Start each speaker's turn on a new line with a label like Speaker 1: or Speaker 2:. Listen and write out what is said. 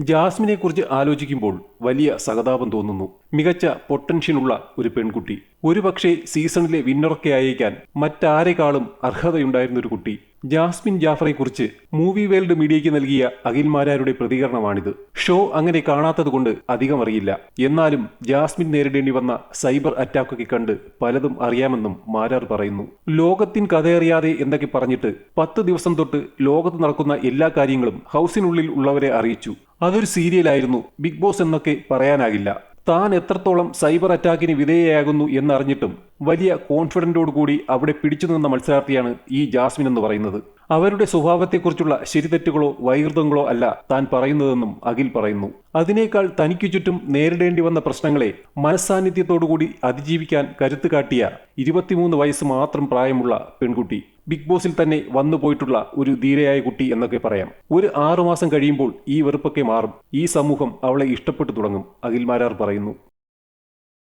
Speaker 1: ജാസ്മിനെ കുറിച്ച് ആലോചിക്കുമ്പോൾ വലിയ സഹതാപം തോന്നുന്നു. മികച്ച പൊട്ടൻഷ്യനുള്ള ഒരു പെൺകുട്ടി. ഒരുപക്ഷെ സീസണിലെ വിന്നറൊക്കെ അയക്കാൻ മറ്റാരെക്കാളും അർഹതയുണ്ടായിരുന്ന ഒരു കുട്ടി. ജാസ്മിൻ ജാഫറെ കുറിച്ച് മൂവി വേൾഡ് മീഡിയയ്ക്ക് നൽകിയ അഖിൽമാരാരുടെ പ്രതികരണമാണിത്. ഷോ അങ്ങനെ കാണാത്തതുകൊണ്ട് അധികം അറിയില്ല. എന്നാലും ജാസ്മിൻ നേരിടേണ്ടി വന്ന സൈബർ അറ്റാക്കൊക്കെ കണ്ട് പലതും അറിയാമെന്നും മാരാർ പറയുന്നു. ലോകത്തിൻ കഥയറിയാതെ എന്തൊക്കെ പറഞ്ഞിട്ട് പത്ത് ദിവസം തൊട്ട് ലോകത്ത് നടക്കുന്ന എല്ലാ കാര്യങ്ങളും ഹൗസിനുള്ളിൽ ഉള്ളവരെ അറിയിച്ചു. അതൊരു സീരിയലായിരുന്നു. ബിഗ് ബോസ് എന്നൊക്കെ പറയാനാകില്ല. താൻ എത്രത്തോളം സൈബർ അറ്റാക്കിന് വിധേയയാകുന്നു എന്നറിഞ്ഞിട്ടും വലിയ കോൺഫിഡന്റോടുകൂടി അവിടെ പിടിച്ചു നിന്ന മത്സരാർത്ഥിയാണ് ഈ ജാസ്മിൻ എന്ന് പറയുന്നത്. അവരുടെ സ്വഭാവത്തെക്കുറിച്ചുള്ള ശരിതെറ്റുകളോ വൈകൃതങ്ങളോ അല്ല താൻ പറയുന്നതെന്നും അഖിൽ പറയുന്നു. അതിനേക്കാൾ തനിക്കു ചുറ്റും നേരിടേണ്ടി വന്ന പ്രശ്നങ്ങളെ മനസ്സാന്നിധ്യത്തോടുകൂടി അതിജീവിക്കാൻ കരുത്തു കാട്ടിയ ഇരുപത്തിമൂന്ന് വയസ്സ് മാത്രം പ്രായമുള്ള പെൺകുട്ടി ബിഗ് ബോസിൽ തന്നെ വന്നു പോയിട്ടുള്ള ഒരു ധീരയായ കുട്ടി എന്നൊക്കെ പറയാം. ഒരു ആറുമാസം കഴിയുമ്പോൾ ഈ വെറുപ്പൊക്കെ മാറും. ഈ സമൂഹം അവളെ ഇഷ്ടപ്പെട്ടു തുടങ്ങും അഖിൽമാരാർ പറയുന്നു.